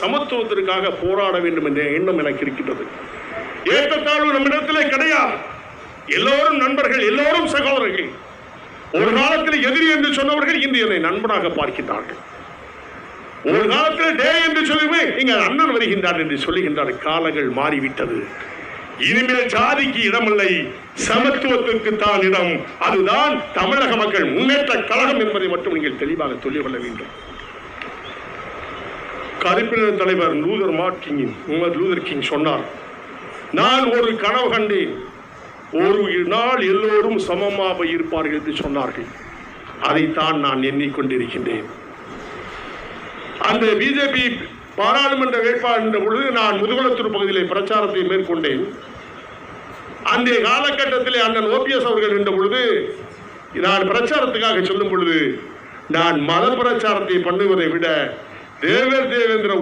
சமத்துவத்திற்காக போராட வேண்டும் என்ற எண்ணம் எனக்கு இருக்கின்றது. ஏற்றத்தாழ்வு நம்மிடத்திலே கிடையாது. எல்லோரும் நண்பர்கள் எல்லோரும் சகோதரர்கள். ஒரு காலத்தில் எதிரி என்று சொன்னவர்கள் இன்று என்னை நண்பனாக பார்க்கின்றார்கள். ஒரு காலத்தில் டே என்று சொல்லுமே இங்க அண்ணன் வருகின்றார் என்று சொல்லுகின்றார் காலங்கள் மாறிவிட்டது. இனிமேல் ஜாதிக்கு இடமில்லை. சமத்துவத்திற்கு தான் இடம். அதுதான் தமிழக மக்கள் முன்னேற்ற கழகம் என்பதை மட்டும் நீங்கள் தெளிவாக சொல்லிக் கொள்ள வேண்டும். கருப்பினர் தலைவர் லூதர் மார்க்கிங் முகமது லூதர் கிங் சொன்னார் நான் ஒரு கனவு கண்டேன். ஒரு நாள் எல்லோரும் சமமாக இருப்பார்கள் என்று சொன்னார்கள். அதைத்தான் நான் எண்ணிக்கொண்டிருக்கின்றேன். அந்த பிஜேபி பாராளுமன்ற வேட்பாளர் என்ற பொழுது நான் முதுகுளத்தூர் பகுதியிலே பிரச்சாரத்தை மேற்கொண்டேன். அந்த காலகட்டத்தில் அண்ணன் ஓபிஎஸ் அவர்கள் என்ற பொழுது நான் பிரச்சாரத்துக்காக சொல்லும் பொழுது நான் மத பிரச்சாரத்தை பண்ணுவதை விட దేవేంద్ర